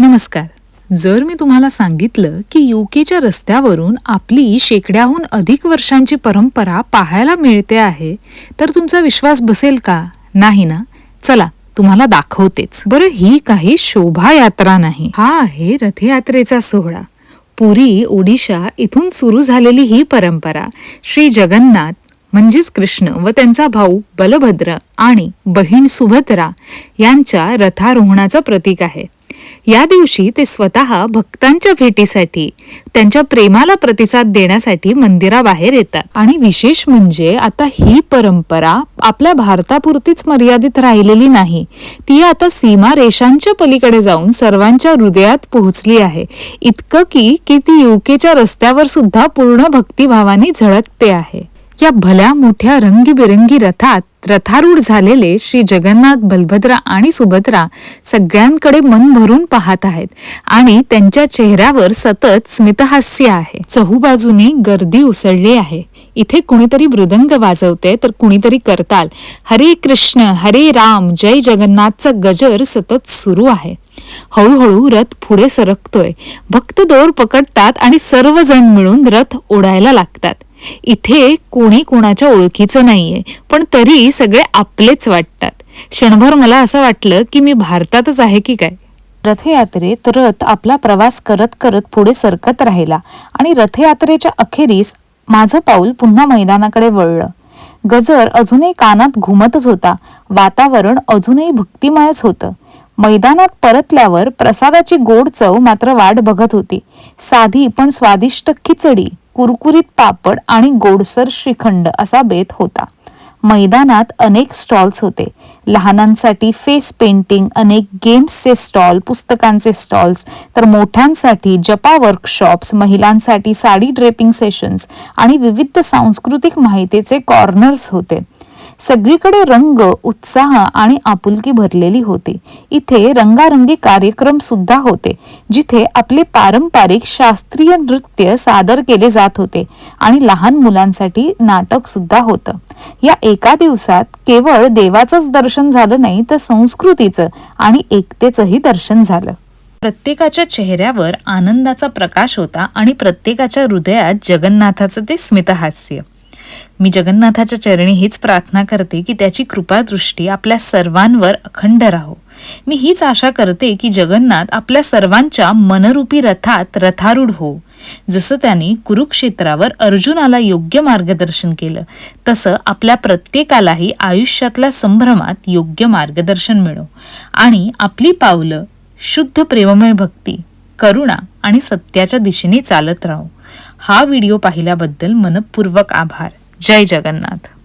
नमस्कार. जर मी तुम्हाला सांगितलं की युकेच्या रस्त्यावरून आपली शेकड्याहून अधिक वर्षांची परंपरा पाहायला मिळते आहे तर तुमचा विश्वास बसेल का? नाही ना? चला तुम्हाला दाखवतेच. बरं ही काही शोभायात्रा नाही. हा आहे रथयात्रेचा सोहळा. पुरी ओडिशा इथून सुरू झालेली ही परंपरा श्री जगन्नाथ म्हणजेच कृष्ण व त्यांचा भाऊ बलभद्र आणि बहीण सुभद्रा यांच्या रथारोहणाचं प्रतीक आहे. या दिवशी ते स्वतः भक्तांच्या भेटीसाठी त्यांच्या प्रेमाला प्रतिसाद देण्यासाठी मंदिराबाहेर येतात. आणि विशेष म्हणजे आता ही परंपरा आपल्या भारतापुरतीच मर्यादित राहिलेली नाही. ती आता सीमा रेषांच्या पलीकडे जाऊन सर्वांच्या हृदयात पोहोचली आहे. इतकं की की ती युकेच्या रस्त्यावर सुद्धा पूर्ण भक्तिभावाने झळकते आहे. या भल्या मोठ्या रंगीबेरंगी रथात रथारूढ झालेले श्री जगन्नाथ बलभद्रा आणि सुभद्रा सगळ्यांकडे मन भरून पाहत आहेत आणि त्यांच्या चेहऱ्यावर सतत स्मितहास्य आहे. चहूबाजूने गर्दी उसळली आहे. इथे कुणीतरी मृदंग वाजवते तर कुणीतरी करताल. हरे कृष्ण हरे राम जय जगन्नाथचा गजर सतत सुरू आहे. हळूहळू रथ पुढे सरकतोय. भक्त दोर पकडतात आणि सर्वजण मिळून रथ ओढायला लागतात. इथे कोणी कोणाच्या ओळखीचं नाहीये पण तरी सगळे आपलेच वाटतात. क्षणभर मला असं वाटलं की मी भारतातच आहे की काय? रथयात्रेत रथ आपला प्रवास करत करत पुढे सरकत राहिला आणि रथयात्रेच्या अखेरीस माझं पाऊल पुन्हा मैदानाकडे वळलं. गजर अजूनही कानात घुमतच होता. वातावरण अजूनही भक्तिमयच होतं. मैदानात परतल्यावर प्रसादाची गोड चव मात्र वाट बघत होती. साधी पण स्वादिष्ट खिचडी कुरकुरीत पापड आणि गोडसर श्रीखंड असा बेत होता. मैदानात अनेक स्टॉल्स होते. लहानांसाठी फेस पेंटिंग अनेक गेम्सचे स्टॉल पुस्तकांचे स्टॉल्स तर मोठ्यांसाठी जपा वर्कशॉप्स महिलांसाठी साडी ड्रेपिंग सेशन्स आणि विविध सांस्कृतिक माहितीचे कॉर्नर्स होते. सगळीकडे रंग उत्साह आणि आपुलकी भरलेली होती. इथे रंगारंगी कार्यक्रम सुद्धा होते जिथे आपले पारंपरिक शास्त्रीय नृत्य सादर केले जात होते आणि लहान मुलांसाठी नाटक सुद्धा होतं. या एका दिवसात केवळ देवाचंच दर्शन झालं नाही तर संस्कृतीचं आणि एकतेचंही दर्शन झालं. प्रत्येकाच्या चेहऱ्यावर आनंदाचा प्रकाश होता आणि प्रत्येकाच्या हृदयात जगन्नाथाचं ते स्मितहास्य. मी जगन्नाथाच्या चरणी हीच प्रार्थना करते की त्याची कृपादृष्टी आपल्या सर्वांवर अखंड राहो. मी हीच आशा करते की जगन्नाथ आपल्या सर्वांच्या मनरूपी रथात रथारूढ हो. जसं त्यांनी कुरुक्षेत्रावर अर्जुनाला योग्य मार्गदर्शन केलं तसं आपल्या प्रत्येकालाही आयुष्यातल्या संभ्रमात योग्य मार्गदर्शन मिळो. आणि आपली पावलं शुद्ध प्रेममय भक्ती करुणा आणि सत्याच्या दिशेने चालत राहो. हा व्हिडिओ पाहिल्याबद्दल मनपूर्वक आभार. जय जगन्नाथ.